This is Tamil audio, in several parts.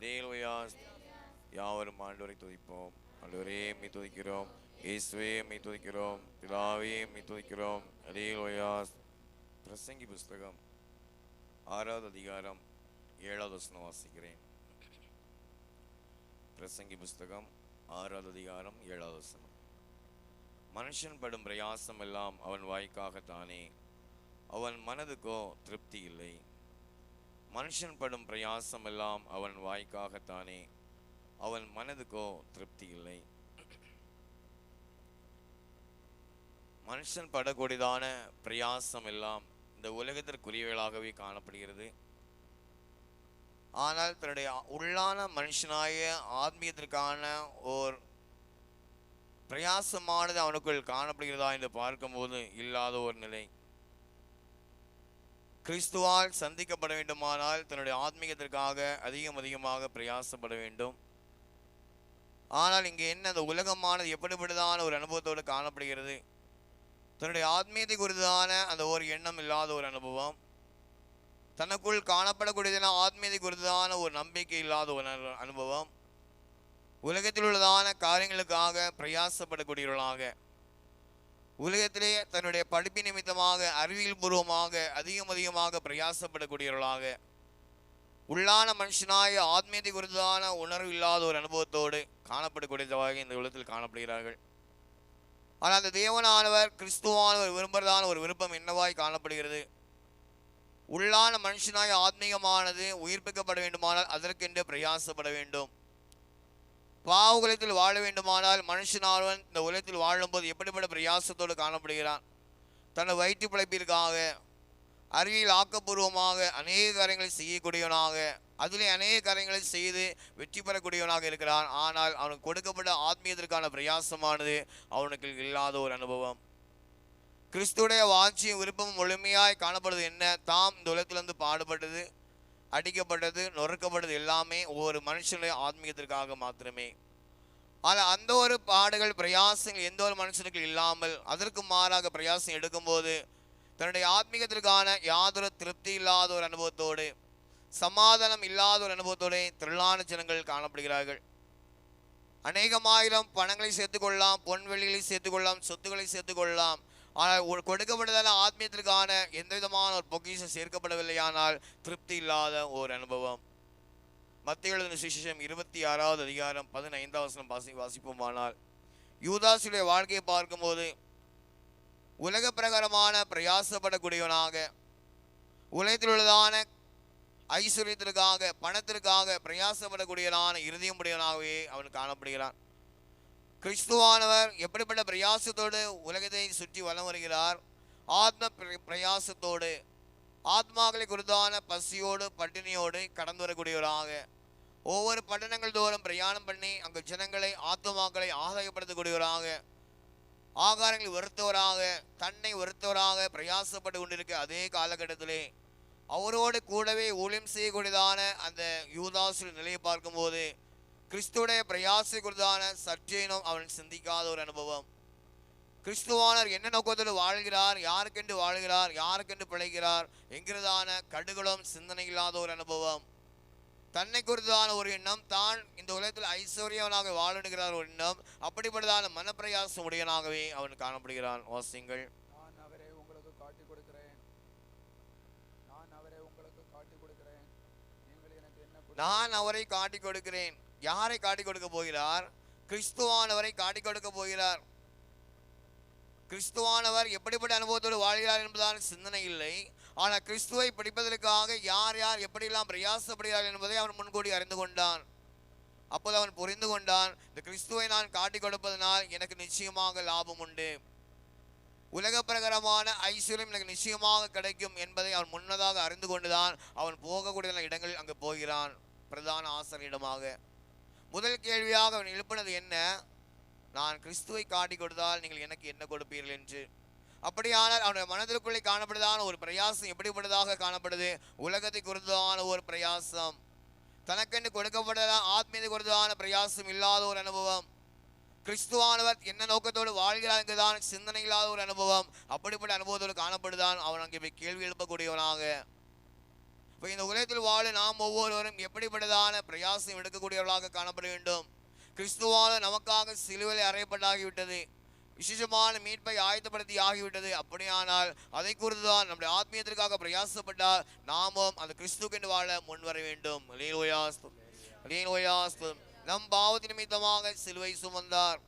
தேலுயா யாவரும் ஆண்டவரை துதிப்போம். ஆண்டவரே மீ துதிக்கிறோம். இயேசுவே மீ துதிக்கிறோம். பிதாவே மீ துதிக்கிறோம். அலேலுயா பிரசங்கி புஸ்தகம் ஆறாவது அதிகாரம் ஏழாவது வசனம் வாசிக்கிறேன். பிரசங்கி புஸ்தகம் ஆறாவது அதிகாரம் ஏழாவது வசனம். மனுஷன் படும் பிரயாசம் எல்லாம் அவன் வாய்க்காகத்தானே. அவன் மனதுக்கோ திருப்தி இல்லை. மனுஷன் படும் பிரயாசம் எல்லாம் அவன் வாய்க்காகத்தானே. அவன் மனதுக்கோ திருப்தி இல்லை மனுஷன் படக்கூடியதான பிரயாசம் எல்லாம் இந்த உலகத்திற்குரியவைகளாகவே காணப்படுகிறது. ஆனால் தன்னுடைய உள்ளான மனுஷனாய ஆத்மீயத்திற்கான ஓர் பிரயாசமானது அவனுக்குள் காணப்படுகிறதா என்று பார்க்கும்போது இல்லாத ஒரு நிலை. கிறிஸ்துவால் சந்திக்கப்பட வேண்டுமானால் தன்னுடைய ஆத்மீகத்திற்காக அதிகம் அதிகமாக பிரயாசப்பட வேண்டும். ஆனால் இங்கே என்ன அந்த உலகமானது எப்படிப்பட்டதான ஒரு அனுபவத்தோடு காணப்படுகிறது? தன்னுடைய ஆத்மீயத்தை குறித்தான அந்த ஒரு எண்ணம் இல்லாத ஒரு அனுபவம். தனக்குள் காணப்படக்கூடியதான ஆத்மீயத்தை குறித்தான ஒரு நம்பிக்கை இல்லாத ஒரு அனு- அனுபவம். உலகத்தில் உள்ளதான காரியங்களுக்காக பிரயாசப்படக்கூடியவர்களாக உலகத்திலே தன்னுடைய படிப்பு நிமித்தமாக அறிவியல் பூர்வமாக அதிகம் அதிகமாக பிரயாசப்படக்கூடியவர்களாக. உள்ளான மனுஷனாய ஆத்மீயத்தை குறித்தான உணர்வு இல்லாத ஒரு அனுபவத்தோடு காணப்படக்கூடியதாக இந்த உலகத்தில் காணப்படுகிறார்கள். ஆனால் அந்த தேவனானவர் கிறிஸ்துவானவர் விரும்புகிறதான ஒரு விருப்பம் என்னவாய் காணப்படுகிறது? உள்ளான மனுஷனாய ஆத்மீகமானது உயிர்ப்பிக்கப்பட வேண்டுமானால் அதற்கென்று பிரயாசப்பட வேண்டும். பாவகுலத்தில் வாழ வேண்டுமானால் மனுஷனானவன் இந்த உலகத்தில் வாழும்போது எப்படிப்பட்ட பிரயாசத்தோடு காணப்படுகிறான்? தனது வயிற்று பிழைப்பிற்காக அறிவியல் ஆக்கப்பூர்வமாக அநேக காரியங்களை செய்யக்கூடியவனாக அதிலே அநேக காரியங்களை செய்து வெற்றி பெறக்கூடியவனாக இருக்கிறான். ஆனால் அவனுக்கு கொடுக்கப்பட்ட ஆத்மீயத்திற்கான பிரயாசமானது அவனுக்கு இல்லாத ஒரு அனுபவம். கிறிஸ்துடைய வாட்சியும் விருப்பமும் முழுமையாய் காணப்படுவது என்ன? தாம் இந்த உலகத்திலிருந்து பாடுபட்டது. அடிக்கப்பட்டது நொறுக்கப்பட்டது எல்லாமே ஒவ்வொரு மனுஷனுடைய ஆத்மீகத்திற்காக மாத்திரமே. ஆனால் அந்த ஒரு பாடுகள் பிரயாசங்கள் எந்த ஒரு மனுஷனுக்கு இல்லாமல் அதற்கு மாறாக பிரயாசம் எடுக்கும்போது தன்னுடைய ஆத்மீகத்திற்கான யாதொரு திருப்தி இல்லாத ஒரு அனுபவத்தோடு சமாதானம் இல்லாத ஒரு அனுபவத்தோடு திரளான ஜனங்கள் காணப்படுகிறார்கள். அநேகமாயிரம் பணங்களை சேர்த்துக்கொள்ளலாம் பொன்வெளிகளை சேர்த்துக்கொள்ளலாம் சொத்துக்களை சேர்த்துக்கொள்ளலாம் ஆனால் ஒரு கொடுக்கப்பட்டதான ஆத்மீயத்திற்கான எந்த விதமான ஒரு பொக்கிஷம் சேர்க்கப்படவில்லையானால் திருப்தி இல்லாத ஒரு அனுபவம். மத்திய எழுதின சுவிசேஷம் இருபத்தி ஆறாவது அதிகாரம் பதினைந்தாவது வசனம் வாசி வாசிப்போமானால் யூதாசுடைய வாழ்க்கையை பார்க்கும்போது உலக பிரகாரமான பிரயாசப்படக்கூடியவனாக உலகத்தில் உள்ளதான ஐஸ்வர்யத்திற்காக பணத்திற்காக பிரயாசப்படக்கூடியவனான இறுதியும் உடையவனாகவே அவன் காணப்படுகிறான். கிறிஸ்துவானவர் எப்படிப்பட்ட பிரயாசத்தோடு உலகத்தை சுற்றி வலம் வருகிறார்? ஆத்ம பிர- பிரயாசத்தோடு. ஆத்மாக்களை குறித்தான பசியோடு பட்டினியோடு கடந்து வரக்கூடியவராக. ஒவ்வொரு பட்டணங்கள் தோறும் பிரயாணம் பண்ணி அங்கு ஜனங்களை ஆத்மாக்களை ஆதாயப்படுத்தக்கூடியவராக. ஆகாரங்களை வெறுத்தவராக தன்னை வெறுத்தவராக பிரயாசப்பட்டு கொண்டிருக்க அதே காலகட்டத்திலே அவரோடு கூடவே ஊழியம் செய்யக்கூடியதான அந்த யூதாசு நிலையை பார்க்கும்போது கிறிஸ்துடைய பிரயாசை குறித்தான சற்றேனும் அவன் சிந்திக்காத ஒரு அனுபவம். கிறிஸ்துவானர் என்ன நோக்கத்தில் வாழ்கிறார் யாருக்கென்று வாழ்கிறார் யாருக்கென்று பிழைக்கிறார் என்கிறதான கடுகளும் சிந்தனை இல்லாத ஒரு அனுபவம். தன்னை குறித்தான ஒரு எண்ணம் தான் இந்த உலகத்தில் ஐஸ்வர்யவனாக வாழணுகிறார் ஒரு எண்ணம் அப்படிப்பட்டதான மனப்பிரயாசம் உடையனாகவே அவன் காணப்படுகிறான். வாசிங்கள் நான் அவரை உங்களுக்கு காட்டிக் கொடுக்கிறேன். நான் அவரை உங்களுக்கு காட்டிக் கொடுக்கிறேன். நான் அவரை காட்டிக் கொடுக்கிறேன். யாரை காட்டிக் கொடுக்க போகிறார்? கிறிஸ்துவானவரை காட்டிக் கொடுக்க போகிறார். கிறிஸ்துவானவர் எப்படிப்பட்ட அனுபவத்தோடு வாழ்கிறார் என்பதான சிந்தனை இல்லை. ஆனால் கிறிஸ்துவை பிடிப்பதற்காக யார் யார் எப்படியெல்லாம் பிரயாசப்படுகிறார் என்பதை அவன் முன்கூடி அறிந்து கொண்டான் அப்போது அவன் புரிந்து கொண்டான் இந்த கிறிஸ்துவை நான் காட்டிக் கொடுப்பதனால் எனக்கு நிச்சயமாக லாபம் உண்டு. உலக பிரகாரமான ஐஸ்வர்யம் எனக்கு நிச்சயமாக கிடைக்கும் என்பதை அவன் முன்னதாக அறிந்து கொண்டுதான் அவன் போகக்கூடிய இடங்களில் அங்கு போகிறான். பிரதான ஆசிரியரிடமாக. முதல் கேள்வியாக அவன் எழுப்பினது என்ன? நான் கிறிஸ்துவை காட்டிக் கொடுத்தால் நீங்கள் எனக்கு என்ன கொடுப்பீர்கள் என்று. அப்படியானால் அவனுடைய மனதிற்குள்ளே காணப்படுதான ஒரு பிரயாசம் எப்படிப்பட்டதாக காணப்படுது? உலகத்தை குறித்ததான ஒரு பிரயாசம். தனக்கென்று கொடுக்கப்பட்டதான ஆத்மீயத்தை குறித்ததான பிரயாசம் இல்லாத ஒரு அனுபவம். கிறிஸ்துவானவர் என்ன நோக்கத்தோடு வாழ்கிறார் சிந்தனை இல்லாத ஒரு அனுபவம். அப்படிப்பட்ட அனுபவத்தோடு காணப்படுதான் அவன் அங்கே போய் கேள்வி எழுப்பக்கூடியவனாக. இப்போ இந்த உலகத்தில் வாழ நாம் ஒவ்வொருவரும் எப்படிப்பட்டதான பிரயாசம் எடுக்கக்கூடியவர்களாக காணப்பட வேண்டும். கிறிஸ்துவால நமக்காக சிலுவையில் அறையப்பட்டாகிவிட்டது. விசேஷமான மீட்பை ஆயத்தப்படுத்தி ஆகிவிட்டது அப்படியானால் அதை குறித்துதான் நம்முடைய ஆத்மீயத்திற்காக பிரயாசப்பட்டால் நாமும் அந்த கிறிஸ்துக்கென்று வாழ முன்வர வேண்டும். அலேலோயாஸ்து அலேலோயாஸ்து நம் பாவத்தின் நிமித்தமாக சிலுவை சுமந்தார்.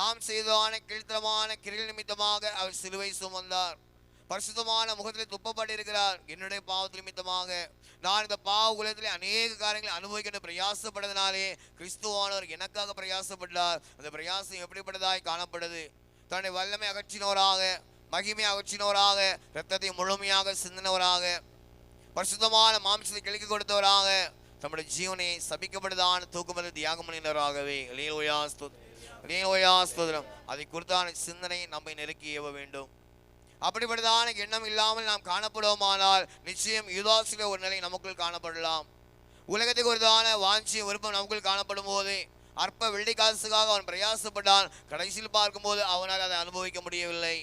நாம் செய்ததான கீழ்த்தரமான கிரிகள் நிமித்தமாக அவர் சிலுவை சுமந்தார். பரிசுத்தமான முகத்தில் துப்பப்பட்டிருக்கிறார். என்னுடைய பாவத்தில் நிமித்தமாக நான் இந்த பாவ குலத்திலே அநேக காரியங்களை அனுபவிக்கின்ற பிரயாசப்பட்டதினாலே கிறிஸ்துவானவர் எனக்காக பிரயாசப்பட்டார். அந்த பிரயாசம் எப்படிப்பட்டதாய் காணப்படுது? தன்னுடைய வல்லமை அகற்றினோராக மகிமை அகற்றினோராக இரத்தத்தை முழுமையாக சிந்தினவராக பரிசுத்தமான மாம்சத்தை கிழக்கு கொடுத்தவராக தம்முடைய ஜீவனை சபிக்கப்படுதான தூக்குமதி தியாகம் பண்ணினவராகவே. ஸ்தோத்திரம். அதை குறித்தான சிந்தனை நம்மை நெருக்கி ஏவ வேண்டும். அப்படிப்பட்டதான எண்ணம் இல்லாமல் நாம் காணப்படுவோமானால் நிச்சயம் யுதாசில ஒரு நிலை நமக்குள் காணப்படலாம். உலகத்துக்கு ஒருதான வாஞ்சியும் விருப்பம் நமக்குள் காணப்படும் போது அற்ப வெள்ளி காசுக்காக அவன் பிரயாசப்பட்டான். கடைசியில் பார்க்கும்போது அவனால் அதை அனுபவிக்க முடியவில்லை.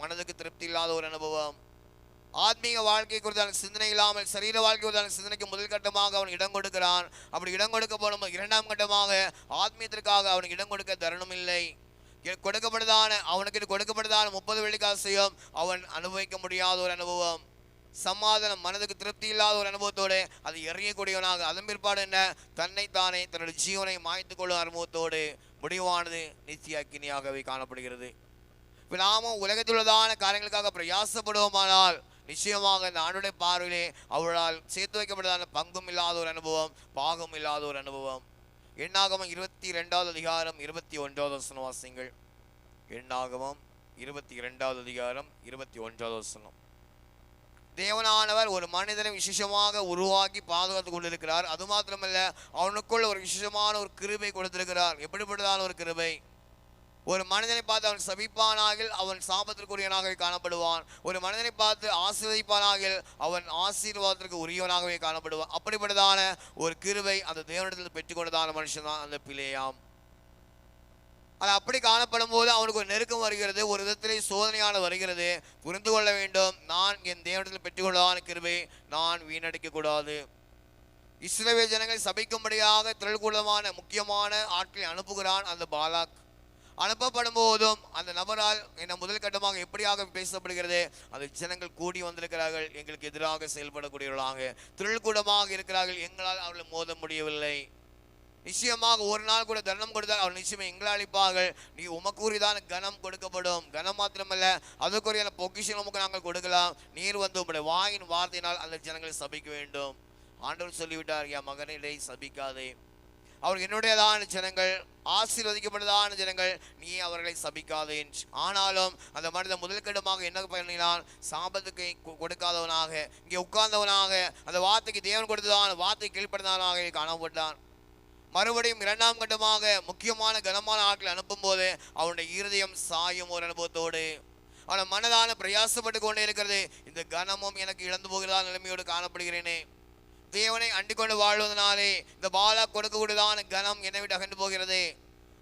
மனதுக்கு திருப்தி இல்லாத ஒரு அனுபவம். ஆத்மீக வாழ்க்கை குறித்தான சிந்தனை இல்லாமல் சரீர வாழ்க்கை குறித்தான சிந்தனைக்கு முதல் கட்டமாக அவன் இடம் கொடுக்கிறான். அப்படி இடம் கொடுக்க போடும் இரண்டாம் கட்டமாக ஆத்மீயத்திற்காக அவனுக்கு இடம் கொடுக்க தருணம் இல்லை. கொடுக்கப்படுதான அவனுக்கு இது கொடுக்கப்படுதான முப்பது வெள்ளிக்காசையும் அவன் அனுபவிக்க முடியாத ஒரு அனுபவம். சமாதானம் மனதுக்கு திருப்தி இல்லாத ஒரு அனுபவத்தோடு அது எறியக்கூடியவனாக அதன் பிற்பாடு என்ன? தன்னைத்தானே தன்னுடைய ஜீவனை மாய்த்து கொள்ளும் அனுபவத்தோடு முடிவானது நித்திய அக்கினியாகவே காணப்படுகிறது. இப்போ நாமும் உலகத்தில் உள்ளதான காரியங்களுக்காக பிரயாசப்படுவோமானால் நிச்சயமாக இந்த ஆண்டுடைய பார்வையிலே அவளால் சேர்த்து வைக்கப்பட்டதான பங்கும் இல்லாத ஒரு அனுபவம் பாகம் இல்லாத ஒரு அனுபவம். எண்ணாகமம் இருபத்தி ரெண்டாவது அதிகாரம் இருபத்தி ஒன்றாவது வசனம் வாசிங்கள் எண்ணாகமம் இருபத்தி இரண்டாவது அதிகாரம் இருபத்தி ஒன்றாவது வசனம். தேவனானவர் ஒரு மனிதனை விசேஷமாக உருவாக்கி பாதுகாத்து கொண்டிருக்கிறார். அது மாத்திரமல்ல அவனுக்குள் ஒரு விசேஷமான ஒரு கிருபை கொடுத்திருக்கிறார். எப்படிப்பட்டதான ஒரு கிருபை? ஒரு மனிதனை பார்த்து அவன் சபிப்பானாகில் அவன் சாபத்திற்குரியவனாகவே காணப்படுவான். ஒரு மனிதனை பார்த்து ஆசீர்வதிப்பானாகில் அவன் ஆசீர்வாதத்திற்கு உரியவனாகவே காணப்படுவான். அப்படிப்பட்டதான ஒரு கிருவை அந்த தேவனிடத்தில் பெற்றுக்கொண்டதான மனுஷன் தான் அந்த பிளேயாம் அது அப்படி காணப்படும் போது அவனுக்கு ஒரு நெருக்கம் வருகிறது ஒரு விதத்திலே சோதனையான வருகிறது. புரிந்து கொள்ள வேண்டும் நான் என் தேவனிடத்தில் பெற்றுக்கொண்டதான கிருவை நான் வீணடிக்க கூடாது. இஸ்ரவேல் ஜனங்கள் சபிக்கும்படியாக திரள்கூடமான முக்கியமான ஆட்களை அனுப்புகிறான் அந்த பாலாக். அனுப்பப்படும் போதும் அந்த நபரால் என்ன முதல் கட்டமாக எப்படியாக பேசப்படுகிறது? அந்த ஜனங்கள் கூடி வந்திருக்கிறார்கள். எங்களுக்கு எதிராக செயல்படக்கூடியவர்களாக திரள்கூடமாக இருக்கிறார்கள். எங்களால் அவர்களை மோத முடியவில்லை. நிச்சயமாக ஒரு நாள் கூட தர்ணம் கொடுத்தால் அவர் நிச்சயம் எங்களை அளிப்பார்கள் நீ உமக்குரியதான கனம் கொடுக்கப்படும். கனம் மாத்திரமல்ல அதுக்குரியான பொக்கிஷன் உமக்கு நாங்கள் கொடுக்கலாம். நீர் வந்து உங்களுடைய வாயின் வார்த்தையினால் அந்த ஜனங்களை சபிக்க வேண்டும். ஆண்டவர் சொல்லிவிட்டார் என் மகனிடை சபிக்காதே. அவர் என்னுடையதான ஜனங்கள் ஆசீர்வதிக்கப்பட்டதான ஜனங்கள் நீ அவர்களை சபிக்காதே என்று. ஆனாலும் அந்த மனிதன் முதல் கட்டமாக என்ன பண்ணினான்? சாபத்துக்கு கொடுக்காதவனாக இங்கே உட்கார்ந்தவனாக அந்த வார்த்தைக்கு தேவன் கொடுத்ததான வார்த்தை கீழ்ப்படுத்தவனாக காணப்பட்டான். மறுபடியும் இரண்டாம் கட்டமாக முக்கியமான கனமான ஆட்களை அனுப்பும்போது அவனுடைய இருதயம் சாயும் ஒரு அனுபவத்தோடு. அவன் மனதான பிரயாசப்பட்டு கொண்டே இருக்கிறது. இந்த கனமும் எனக்கு இழந்து போகிறதா நிலைமையோடு காணப்படுகிறேனே. தேவனை அண்டிக் கொண்டு வாழ்வதனாலே இந்த பாலா கொடுக்கக்கூடியதான கனம் என்னை விட்டு அகன்று போகிறது.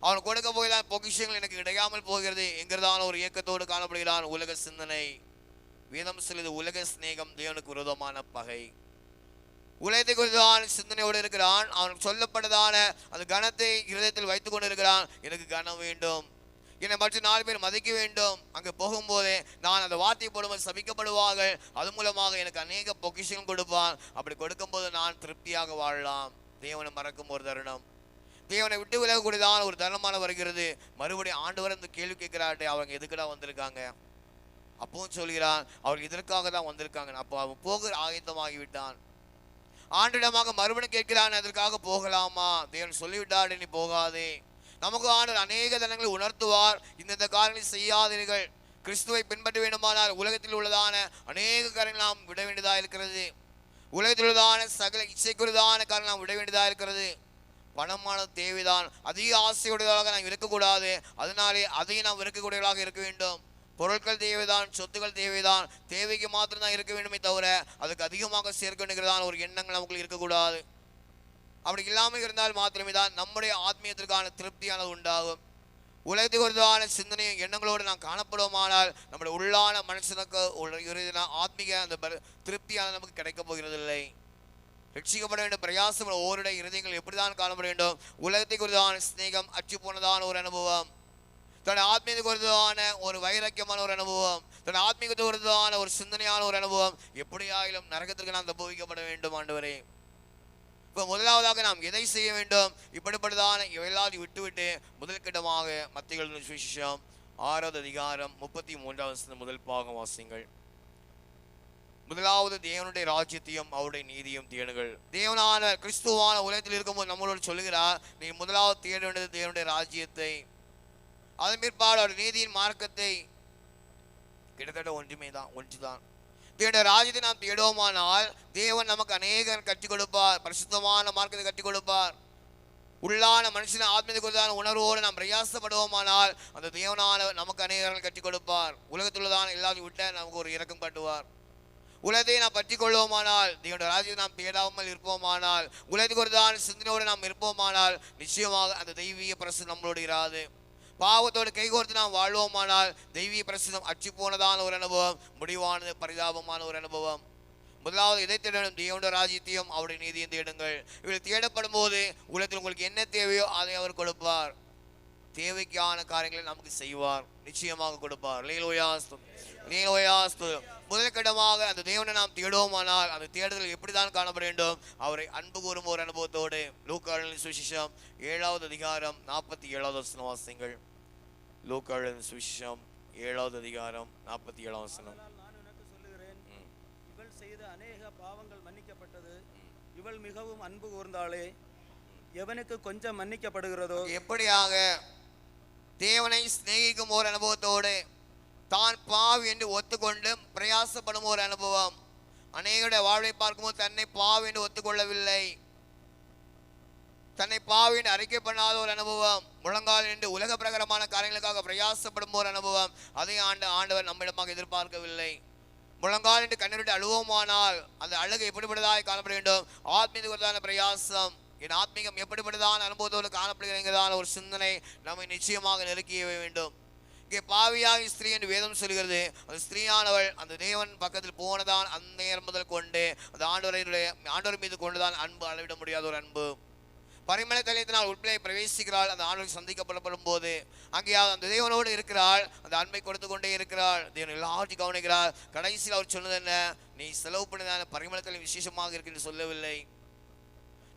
அவன் கொடுக்க போகிறதான் பொக்கிஷங்கள் எனக்கு கிடையாமல் போகிறது என்கிறதான ஒரு இயக்கத்தோடு காணப்படுகிறான் உலக சிந்தனை. வேதம் சொல்லியது உலக சிநேகம் தேவனுக்கு விரோதமான பகை. உலகத்தை குறித்தான சிந்தனையோடு இருக்கிறான். அவனுக்கு சொல்லப்பட்டதான அந்த கனத்தை இருதயத்தில் வைத்துக் கொண்டு இருக்கிறான் எனக்கு கனம் வேண்டும். என்னை பற்றி நாலு பேர் மதிக்க வேண்டும். அங்கே போகும்போதே நான் அந்த வார்த்தை போடும்போது சபிக்கப்படுவார்கள். அது மூலமாக எனக்கு அநேக பொக்கிஷம் கொடுப்பான் அப்படி கொடுக்கும்போது நான் திருப்தியாக வாழலாம். தேவனை மறக்கும் ஒரு தருணம். தேவனை விட்டு விலகக்கூடியதான ஒரு தருணமான வருகிறது. மறுபடியும் ஆண்டவர் இந்த கேள்வி கேட்கிறாட்டே அவங்க எதுக்குடா வந்திருக்காங்க? அப்பவும் சொல்கிறான் அவர் இதற்காக தான் வந்திருக்காங்க. அப்போ அவன் போக ஆயத்தமாகிவிட்டான். ஆண்டிடமாக மறுபடியும் கேட்கிறான் அதற்காக போகலாமா? தேவன் சொல்லிவிட்டாடு நீ போகாதே. நமக்கு ஆண்டவர் அநேக தனங்களை உணர்த்துவார். இந்தந்த காரணம் செய்யாதீர்கள். கிறிஸ்துவை பின்பற்ற வேண்டுமானால் உலகத்தில் உள்ளதான அநேக காரணங்கள் நாம் விட வேண்டியதாக இருக்கிறது. உலகத்தில் உள்ளதான சகல இச்சைக்குரியதான காரணம் நாம் விட வேண்டியதாக இருக்கிறது. பணமான தேவைதான். அதிக ஆசையுடையதாக நாம் இருக்கக்கூடாது. அதனாலே அதையும் நாம் இருக்கக்கூடியவர்களாக இருக்க வேண்டும். பொருட்கள் தேவைதான் சொத்துக்கள் தேவைதான். தேவைக்கு மாத்திரம் தான் இருக்க வேண்டுமே தவிர அதுக்கு அதிகமாக சேர்க்க வேண்டுகிறதான ஒரு எண்ணங்கள் நமக்கு இருக்கக்கூடாது. அப்படி இல்லாமல் இருந்தால் மாத்திரமே தான் நம்முடைய ஆத்மீயத்திற்கான திருப்தியானது உண்டாகும். உலகத்துக்கு ஒருதான சிந்தனையும் எண்ணங்களோடு நாம் காணப்படுவோமானால் நம்முடைய உள்ளான மனுஷனுக்கு உள்ள ஆத்மீக அந்த திருப்தியானது நமக்கு கிடைக்கப் போகிறதில்லை. ரட்சிக்கப்பட வேண்டும். பிரயாசம் ஓருடைய இருதயங்கள் எப்படிதான் காணப்பட வேண்டும்? உலகத்தை குறித்தான சிநேகம் அச்சு போனதான ஒரு அனுபவம். தன் ஆத்மீக குறித்தான ஒரு வைரக்கியமான ஒரு அனுபவம். தன் ஆத்மீகத்தை குறித்தான ஒரு சிந்தனையான ஒரு அனுபவம். எப்படியாயிலும் நரகத்திற்கு நான் தப்புவிக்கப்பட வேண்டும் ஆண்டவரே. இப்போ முதலாவதாக நாம் எதை செய்ய வேண்டும்? இப்படிப்பட்டதான இவையெல்லாம் விட்டுவிட்டு முதல்கிட்டமாக மத்திகள் சுவிசேஷம் ஆறாவது அதிகாரம் முப்பத்தி மூன்றாவது முதல் பாகம் வாசிங்கள் முதலாவது தேவனுடைய ராஜ்யத்தையும் அவருடைய நீதியும் தேடுங்கள். தேவனான கிறிஸ்துவான உலகத்தில் இருக்கும்போது நம்மளோடு சொல்லுகிறார் நீ முதலாவது தேட வேண்டியது தேவனுடைய ராஜ்யத்தை. அதன் பிற்பாடு அவருடைய நீதியின் மார்க்கத்தை. கிட்டத்தட்ட ஒன்றுமே தான் ஒன்று தான் தேவனுடைய ராஜ்யத்தை நாம் தேடுவோமானால் தேவன் நமக்கு அநேகர் கற்றுக் கொடுப்பார் பரிசுத்தமான மார்க்கத்தை கற்றுக் கொடுப்பார் உள்ளான மனுஷன ஆத்மீக குறித்தான உணர்வோடு நாம் பிரயாசப்படுவோமானால் அந்த தேவனான நமக்கு அநேகர்கள் கற்றுக் கொடுப்பார் உலகத்துள்ளதான எல்லாத்தையும் விட்ட நமக்கு ஒரு இறக்கம் காட்டுவார். உலகத்தை நாம் பற்றி கொள்வோமானால் தேவனுடைய ராஜ்யத்தை நாம் தேடாமல் இருப்போமானால் உலகத்துக்கு ஒருதான சிந்தனையோடு நாம் இருப்போமானால் நிச்சயமாக அந்த தெய்வீக பிரசு நம்மளோடு இராது. பாவத்தோடு கைகோர்த்து நாம் வாழ்வோமானால் தெய்வீக பிரசிதம் அச்சு போனதான ஒரு அனுபவம் முடிவானது பரிதாபமான ஒரு அனுபவம். முதலாவது இதை தேடணும்? தேவனுடைய ராஜ்யத்தையும் அவருடைய நீதியும் தேடுங்கள். இவர்கள் தேடப்படும் போது உலகத்தில் உங்களுக்கு என்ன தேவையோ அதை அவர் கொடுப்பார். தேவைக்கான காரியங்களை நமக்கு செய்வார். நிச்சயமாக கொடுப்பார். லீலோயாஸ்து லீலோயாஸ்து முதல் கட்டமாக அந்த தேவனை நாம் தேடுவோமானால் அந்த தேடுதல் எப்படிதான் காணப்பட வேண்டும்? அவரை அன்பு கூறும் ஒரு அனுபவத்தோடு. லூக்காளின் சுவிசேஷம் ஏழாவது அதிகாரம் நாற்பத்தி ஏழாவது வசனம் வாசிங்கள் லூக்காளின் சுவிசேஷம் ஏழாவது அதிகாரம் நாற்பத்தி ஏழாவது வசனம். இவள் செய்த அநேக பாவங்கள் மன்னிக்கப்பட்டது. இவள் மிகவும் அன்பு கூர்ந்தாளே எவனுக்கு கொஞ்சம் மன்னிக்கப்படுகிறதோ எப்படியாக தேவனை சிநேகிக்கும் ஒரு அனுபவத்தோடு தான் பாவி என்று ஒத்துக்கொண்டு பிரயாசப்படும் ஒரு அனுபவம். அநேகருடைய வாழ்வை பார்க்கும்போது தன்னை பாவி என்று ஒத்துக்கொள்ளவில்லை. தன்னை பாவி என்று அறிக்கை பண்ணாத ஒரு அனுபவம். முழங்கால் என்று உலக பிரகாரமான காரியங்களுக்காக பிரயாசப்படும் ஒரு அனுபவம். அதை ஆண்டு ஆண்டவர் நம்மிடமாக எதிர்பார்க்கவில்லை. முழங்கால் என்று கண்ணீரிட்டு அழுவோமானால் அந்த அழுகு எப்படிப்பட்டதாக காணப்பட வேண்டும்? ஆத்மீகத்தான பிரயாசம். என் ஆத்மீகம் எப்படிப்பட்டதான் அனுபவத்தோடு காணப்படுகிறதான ஒரு சிந்தனை நம்மை நிச்சயமாக நெருக்கிய வேண்டும். இங்கே பாவியாகி ஸ்திரீ என்று வேதம் சொல்கிறது. அந்த ஸ்திரீயானவள் அந்த தேவன் பக்கத்தில் போனதான் அந்த நேரம் முதல் கொண்டு அந்த ஆண்டவரையினுடைய ஆண்டவர் மீது கொண்டுதான் அன்பு அளவிட முடியாத ஒரு அன்பு. பரிமள தலையத்தினால் உட்பிளை பிரவேசிக்கிறாள். அந்த ஆண்டவர் சந்திக்கப்படப்படும் போது அங்கே அந்த தேவனோடு இருக்கிறாள். அந்த அன்பை கொடுத்து கொண்டே இருக்கிறாள். தேவன் எல்லாவற்றையும் கவனிக்கிறார். கடைசியில் அவர் சொன்னது என்ன? நீ செலவு பண்ணதான பரிமளத்தில் விசேஷமாக இருக்கு என்று சொல்லவில்லை.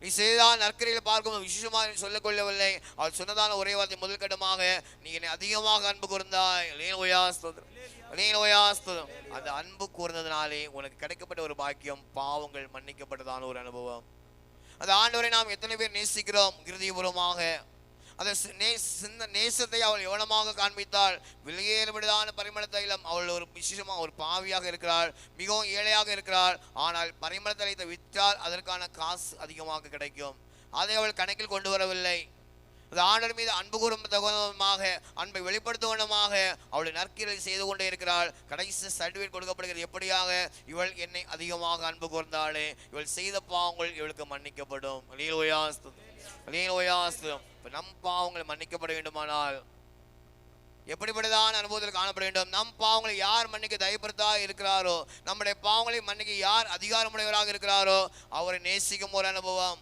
நீ செய்தால் நற்கரையில் பார்க்கும் விசேஷமாக நீ சொல்லிக் கொள்ளவில்லை சொன்னதான ஒரே வார்த்தை முதல் கட்டமாக நீ என்னை அதிகமாக அன்பு கூர்ந்தாய். லேனோயாஸ்தோத்திரம் லேனோயாஸ்தோத்திரம் அந்த அன்பு கூர்ந்ததினாலே உனக்கு கிடைக்கப்பட்ட ஒரு பாக்கியம் பாவங்கள் மன்னிக்கப்பட்டதான ஒரு அனுபவம். அந்த ஆண்டவரை நாம் எத்தனை பேர் நேசிக்கிறோம்? இறுதிபூர்வமாக அதை சி- நே- சிந்த நேசத்தை அவள் எவனமாக காண்பித்தாள். வெளியேறப்படான பரிமள தைலம். அவள் ஒரு விசேஷமாக ஒரு பாவியாக இருக்கிறாள். மிகவும் ஏழையாக இருக்கிறாள். ஆனால் பரிமள தைலத்தை விற்றால் அதற்கான காசு அதிகமாக கிடைக்கும். அதை அவள் கணக்கில் கொண்டு வரவில்லை. அது ஆண்டவர் மீது அன்பு கூறும் தகுந்தமாக அன்பை வெளிப்படுத்துவனமாக அவளை நற்கிரை செய்து கொண்டே இருக்கிறாள். கடைசி சர்டிஃபிகேட் கொடுக்கப்படுகிறது எப்படியாக? இவள் என்னை அதிகமாக அன்பு கூர்ந்தாளே. இவள் செய்த பாவங்கள் இவளுக்கு மன்னிக்கப்படும். லீலோயாஸ்து நம் பாவங்கள் மன்னிக்கப்பட வேண்டுமானால் எப்படிப்பட்டதான அனுபவத்தில் காணப்பட வேண்டும்? நம் பாவங்களை யார் மன்னிக்க தயப்படுத்தா இருக்கிறாரோ நம்முடைய பாவங்களை மன்னிக்க யார் அதிகாரமுடையவராக இருக்கிறாரோ அவரை நேசிக்கும் ஒரு அனுபவம்.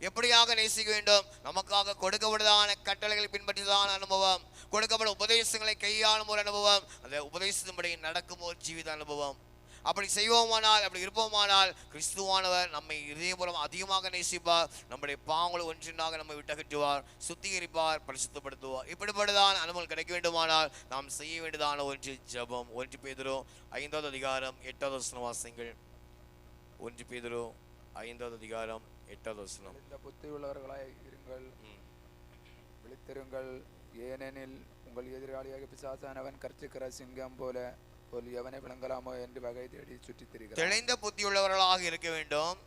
எப்படியாக நேசிக்க வேண்டும்? நமக்காக கொடுக்கப்படுதான கட்டளைகளை பின்பற்றியதான அனுபவம். கொடுக்கப்படும் உபதேசங்களை கையாளும் ஒரு அனுபவம். அந்த உபதேசத்தின்படி நடக்கும் ஒரு ஜீவித அனுபவம். அப்படி செய்வோமானால் அப்படி இருப்போமானால் கிறிஸ்துவானவர் நம்மை இதயபுறம் அதிகமாக நேசிப்பார். நம்முடைய பாவங்களை ஒன்றினாக நம்மை விட்டகற்றுவார். சுத்திகரிப்பார் பரிசுத்தப்படுத்துவார். இப்படிப்பட்டதான அனுபவம் கிடைக்க வேண்டுமானால் நாம் செய்ய வேண்டியதான ஒன்று ஜெபம். ஒன்று பேதுரோ ஐந்தாவது அதிகாரம் எட்டாவது வசனம் வாசிங்கள் ஒன்று பேதுரோ ஐந்தாவது அதிகாரம் எட்டாவது வசனம். இந்த புத்தி உள்ளவர்களாய் இருங்கள். விழித்திருங்கள். ஏனெனில் உங்கள் எதிராளியாக பிசாசானவன் கர்ச்சிக்கிற சிங்கம் போல ஒரு எவனை விளங்கலாமோ என்று வகை தேடி சுற்றித் திரிகிறான் தெளிந்த புத்தி உள்ளவர்களாக இருக்க வேண்டும்.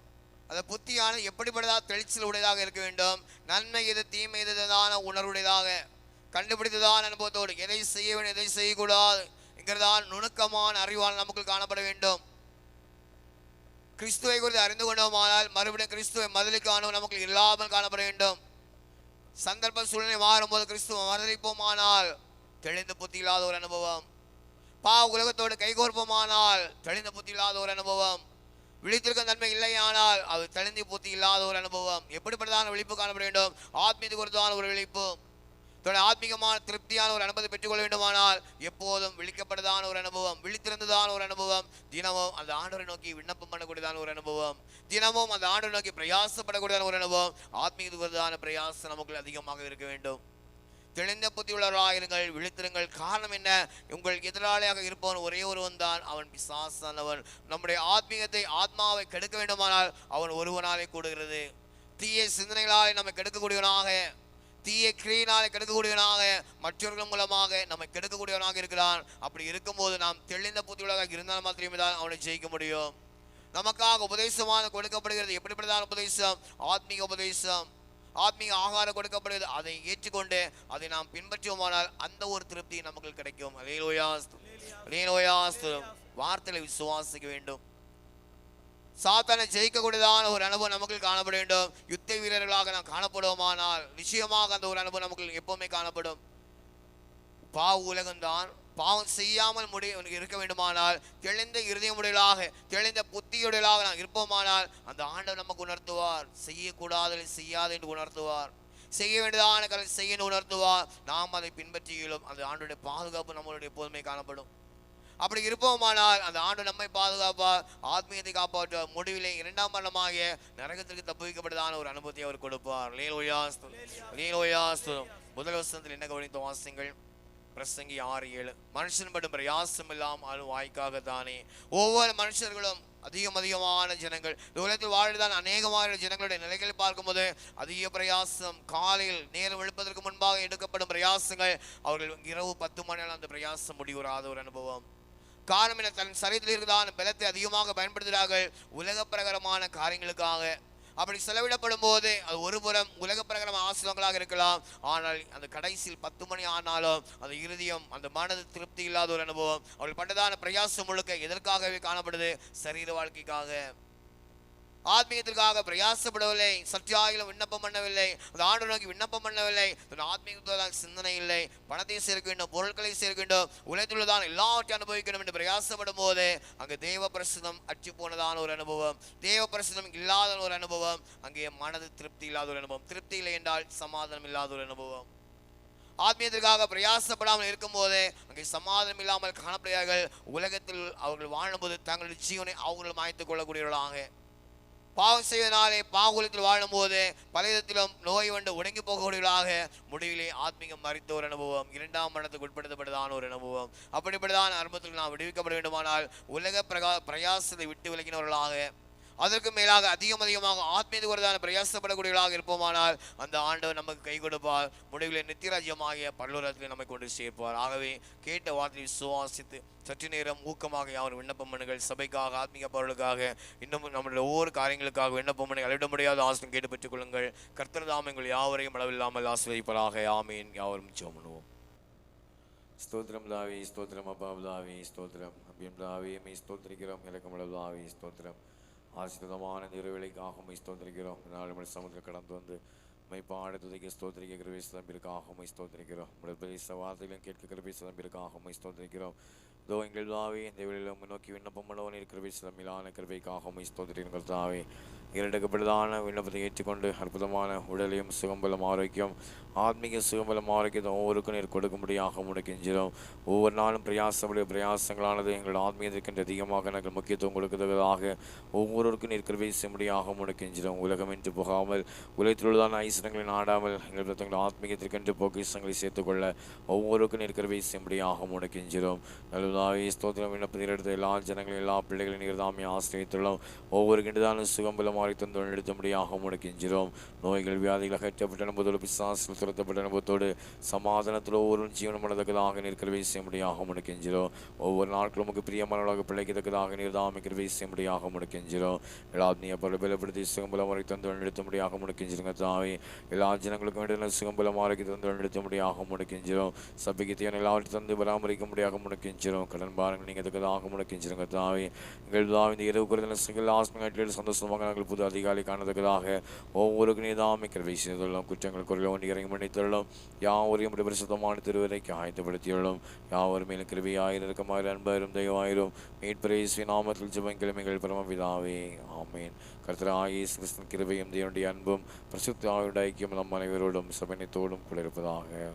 அந்த புத்தியானது எப்படிப்பட்டதாக தெளிச்சல் உடையதாக இருக்க வேண்டும். நன்மை எது தீமை எதுதான உணர்வுடையதாக கண்டுபிடித்ததான அனுபவத்தோடு எதை செய்ய வேண்டும் எதை செய்யக்கூடாது என்கிறதான் நுணுக்கமான அறிவால் நமக்கு காணப்பட வேண்டும். கிறிஸ்துவை குறித்து அறிந்து கொண்டோமானால் மறுபடியும் கிறிஸ்துவை மதிலுக்கானோ நமக்கு இல்லாமல் காணப்பட வேண்டும். சந்தர்ப்ப சூழ்நிலை மாறும்போது கிறிஸ்துவ மறுதளிப்போமானால் தெளிந்த புத்தி இல்லாத ஒரு அனுபவம். பாவ உலகத்தோடு கைகோர்ப்பமானால் தெளிந்த புத்தி இல்லாத ஒரு அனுபவம். விழித்திருக்க நன்மை இல்லையானால் அது தெளிந்த புத்தி இல்லாத ஒரு அனுபவம். எப்படிப்பட்டதான விழிப்பு காணப்பட வேண்டும்? ஆத்மீக குறித்தான ஒரு விழிப்பு. தன்னுடைய ஆத்மீகமான திருப்தியான ஒரு அனுபவத்தை பெற்றுக்கொள்ள வேண்டுமானால் எப்போதும் விழிக்கப்பட்டதான ஒரு அனுபவம் விழித்திருந்ததான ஒரு அனுபவம். தினமும் அந்த ஆண்டவரை நோக்கி விண்ணப்பம் பண்ணக்கூடியதான ஒரு அனுபவம். தினமும் அந்த ஆண்டவரை நோக்கி பிரயாசப்படக்கூடியதான ஒரு அனுபவம். ஆத்மீக குறித்தான பிரயாசம் நமக்குள் அதிகமாக இருக்க வேண்டும். தெளிந்த புத்தியுள்ளவராக விழித்திருங்கள். காரணம் என்ன? உங்கள் எதிராளியாக இருப்பவன் ஒரே ஒருவன் தான். அவன் பிசாசானவன். நம்முடைய ஆத்மீகத்தை ஆத்மாவை கெடுக்க வேண்டுமானால் அவன் ஒருவனாலே கூடுகிறது. தீய சிந்தனைகளாலே நம்மை கெடுக்கக்கூடியவனாக தீய கிரியினாலே கெடுக்கக்கூடியவனாக மற்றவர்கள் மூலமாக நம்மை கெடுக்கக்கூடியவனாக இருக்கிறான். அப்படி இருக்கும்போது நாம் தெளிந்த புத்தியுள்ளதாக இருந்தால் மாத்திரமே தான் அவனை ஜெயிக்க முடியும். நமக்காக உபதேசமான கொடுக்கப்படுகிறது. எப்படிப்பட்டதான உபதேசம்? ஆத்மீக உபதேசம். ஆத்மீக ஆகாரம் கொடுக்கப்படுகிறது. அதை ஏற்றுக்கொண்டு அதை நாம் பின்பற்றுவோமானால் அந்த ஒரு திருப்தி நமக்கு கிடைக்கும். வார்த்தைகளை விசுவாசிக்க வேண்டும். சாத்தானை ஜெயிக்கக்கூடியதான ஒரு அனுபவம் நமக்கு காணப்பட வேண்டும். யுத்த வீரர்களாக நாம் காணப்படுவோமானால் நிச்சயமாக அந்த ஒரு அனுபவம் நமக்கு எப்பவுமே காணப்படும். பாவ உலகம்தான் பாவம் செய்யாமல் முடி இருக்க வேண்டுமானால் தெளிந்த இருதயமுடையலாக தெளிந்த புத்தியுடையலாக நாம் இருப்போமானால் அந்த ஆண்டவர் நமக்கு உணர்த்துவார். செய்யக்கூடாததை செய்யாது என்று உணர்த்துவார். செய்ய வேண்டியதான கலை செய்யணும் உணர்த்துவார். நாம் அதை பின்பற்றியிலும் அந்த ஆண்டுடைய பாதுகாப்பு நம்மளுடைய எப்போதுமே காணப்படும். அப்படி இருப்போமானால் அந்த ஆண்டு நம்மை பாதுகாப்பார் ஆத்மீயத்தை காப்பாற்றுவார். முடிவிலே இரண்டாம் மரணமாகிய நரகத்திற்கு தப்புவிக்கப்பட்டதான ஒரு அனுபவத்தை அவர் கொடுப்பார். லீலோயாஸ்து லீலோயாஸ்து முதல் வசனத்தில் என்ன கவனித்த வாசிங்கள் பிரசங்கி ஆறு ஏழு. மனுஷன் படும் பிரயாசம் எல்லாம் அது வாய்க்காகத்தானே. ஒவ்வொரு மனுஷர்களும் அதிகம் அதிகமான ஜனங்கள். இந்த உலகத்தில் வாழ்தான் அநேகமான ஜனங்களுடைய நிலைகளை பார்க்கும்போது அதிக பிரயாசம். காலையில் நேரம் எழுப்பதற்கு முன்பாக எடுக்கப்படும் பிரயாசங்கள். அவர்கள் இரவு பத்து மணி அந்த பிரயாசம் முடிவுறாத ஒரு அனுபவம். காரணம் என தன் சரீரத்தில் தான் பலத்தை அதிகமாக பயன்படுத்துகிறார்கள். உலக பிரகாரமான காரியங்களுக்காக. அப்படி செலவிடப்படும் போது அது ஒரு புறம் உலக பிரகாரம் ஆசிரமங்களாக இருக்கலாம். ஆனால் அந்த கடைசியில் பத்து மணி ஆனாலும் அந்த இருதயம் அந்த மனது திருப்தி இல்லாத ஒரு அனுபவம். அவர்கள் பட்டதான பிரயாசம் முழுக்க எதற்காகவே காணப்படுது? சரீர வாழ்க்கைக்காக. ஆத்மீகத்திற்காக பிரயாசப்படவில்லை சத்தியாகிலும் விண்ணப்பம் பண்ணவில்லை அந்த ஆண்டு நோக்கி விண்ணப்பம் பண்ணவில்லை தன் சிந்தனை இல்லை பணத்தை சேர்க்க வேண்டும் பொருட்களை சேர்க்க வேண்டும் உலகத்துள்ளதான் எல்லாவற்றையும் அனுபவிக்கணும் என்று பிரயாசப்படும் போது அங்கு தேவ பிரசுதம் அச்சு போனதான ஒரு அனுபவம். தேவ பிரசுதம் இல்லாத ஒரு அனுபவம். அங்கே மனது திருப்தி இல்லாத ஒரு அனுபவம். திருப்தி இல்லை என்றால் சமாதானம் இல்லாத ஒரு அனுபவம். ஆத்மீயத்திற்காக பிரயாசப்படாமல் இருக்கும்போது அங்கே சமாதானம் இல்லாமல் காணப்படுகிறார்கள். உலகத்தில் அவர்கள் வாழும்போது தங்களுடைய ஜீவனை அவர்கள் மாய்த்துக் கொள்ளக்கூடியவர்களாக பாவம் செய்வதனாலே பாகுலத்தில் வாழும்போது பலவிதத்திலும் நோய் வந்து உடங்கி போகக்கூடியவர்களாக முடிவிலே ஆத்மீகம் மறித்த ஒரு அனுபவம் இரண்டாம் மனத்துக்கு உட்படுத்தப்பட்டதான ஒரு அனுபவம். அப்படிப்பட்டதான அனுபவத்தில் நாம் விடுவிக்கப்பட வேண்டுமானால் உலக பிரகா பிரயாசத்தை விட்டு விலகினவர்களாக அதற்கு மேலாக அதிகம் அதிகமாக ஆத்மீக குறைதான பிரயாசப்படக்கூடியவர்களாக இருப்போமானால் அந்த ஆண்டவர் நமக்கு கை கொடுப்பார். முடிவில் நித்தியராஜ்யமாகிய பல்லூரத்தில் நம்மை கொண்டு சேர்ப்பார். ஆகவே கேட்ட வார்த்தையை சுவாசித்து சற்று நேரம் ஊக்கமாக யார் விண்ணப்பம் பண்ணுங்கள். சபைக்காக ஆத்மீக பொருளுக்காக இன்னும் நம்முடைய ஒவ்வொரு காரியங்களுக்காக விண்ணப்பம் பண்ணி அளவிட முடியாத ஆசனம் கேட்டு பெற்றுக் கொள்ளுங்கள் கர்த்தர் யாவரையும் அளவில்லாமல் ஆசிரியப்பதாக ஆமீன். யாவரும் சோமனுவோம் பண்ணுவோம். ஸ்தோத்திரம் தாவி ஸ்தோத்திரம் அப்பா தாவி ஸ்தோத்திரம். அபியம் தாவி மெய் ஸ்தோத்திரிக்கிறோம். இலக்கமுள்ள தாவி ஸ்தோத்திரம். ஆசிர்வாதமான நிறுவலைக்காக மெய் ஸ்தோத்திரிக்கிறோம். நாலு மணி சமுத்திரம் கடந்து வந்து மெய்ப்பாடு பாட துதிக்க ஸ்தோத்திரிக்க கிருபை சிலம்பிற்காக மெய் ஸ்தோத்திரிக்கிறோம். பிரதேச வார்த்தைகளும் கேட்க கிருபை சிலம்பிற்காக மெய் ஸ்தோத்திரிக்கிறோம். இதோ எங்கள் தாவே இந்த வேளையில் உம்மை நோக்கி விண்ணப்பம் பண்ணவன் கிருபை சிலமிலான கிருபைக்காக மெய் ஸ்தோத்திரிங்கள் தாவே இரண்டுக்கப்படுதான விண்ணப்பத்தை ஏற்றுக்கொண்டு அற்புதமான உடலையும் சுகம்பலம் ஆரோக்கியம் ஆத்மீக சுகம்பலம் ஆரோக்கியத்தை ஒவ்வொருக்கும் நீர் கொடுக்கும்படியாக முடக்கின்றோம். ஒவ்வொரு நாளும் பிரயாசமுடைய பிரயாசங்களானது எங்கள் ஆத்மீயத்திற்கென்று அதிகமாக நாங்கள் முக்கியத்துவம் கொடுக்கிறதாக ஒவ்வொருவருக்கும் நீர் கிருவை செய்யும்படியாக முடக்கின்றோம். உலகம் என்று புகாமல் உலகத்திலுள்ளதான ஐஸ்வரங்களை நாடாமல் எங்கள் தங்கள் ஆத்மீகத்திற்கென்று பொக்கிஷங்களை சேர்த்துக்கொள்ள ஒவ்வொருவருக்கும் நீர் கிருவை செய்யும்படியாக முடக்கின்றோம். நல்லதாக ஸ்தோத்திரம். விண்ணப்பத்தில் எடுத்த எல்லா ஜனங்களையும் எல்லா பிள்ளைகளையும் நீர் தாமே ஆசிரியத்துள்ளோம். ஒவ்வொரு கிண்டுதான சுகம்பலம் மாறி தந்து எடுத்தும்படியாக முடக்கின்றோம் நோய்கள் வியாதிகள் அகற்றப்பட்ட அனுபவத்தோடு பிசாசில் துரத்தப்பட்ட நம்பத்தோடு சமாதானத்தில் ஒவ்வொரு ஜீவனம் பண்ணத்தக்கதாக நீர் கிருபை செய்யும்படியாக முடிக்கின்றோம் ஒவ்வொரு நாட்களும் உமக்கு பிரியமானவர்களாக பிழைக்கத்தக்கதாக நீர் தாமே கிருபை செய்யும்படியாக முடக்கின்றோம் எல்லா நீ அப்போ பலப்படுத்தி சுகம்பலம் மாறி தந்து எடுத்தும்படியாக முடக்கின்றோங்க தாவே எல்லா ஜனங்களுக்கும் வேண்டிய சுகம்பலம் மாறி தந்து எடுத்தும்படியாக முடக்கின்றோம் சபைக்கு எல்லாவற்றையும் தந்து பராமரிக்கும்படியாக முடக்கின்றோம் மன்னித்தள்ளும் கடன் பாருங்கள் நீங்கள் தக்கதாக முடக்கிஞ்சிருங்க தாவே எங்கள் தாவி இந்த இரவு குறைந்த சிங்கள் சந்தோஷமாக நாங்கள் புது அதிகாலை காணத்தக்கதாக. ஒவ்வொரு நீதாமை கிருவை செய்துள்ளோம் குற்றங்கள் குறையில் ஒன்று இறங்கி மன்னித்துள்ளோம் யாவரையும் உடைய திருவரைக்கு ஆயத்தப்படுத்தியுள்ளோம். யாவரும் மேலும் கிருவியாயிரம் இருக்கமாயிரம் அன்பாயிரம் தெய்வாயிரும் மீட்பிரேசி நாமத்தில் ஜெபங்கிழமைகள் பரமபிதாவே. ஆமேன். கர்த்தராகிய இயேசு கிருஷ்ணன் கிருபையும் தேவனுடைய அன்பும் பரிசுத்த ஐக்கியம் நம் அனைவரோடும் சபனத்தோடும் கூட இருப்பதாக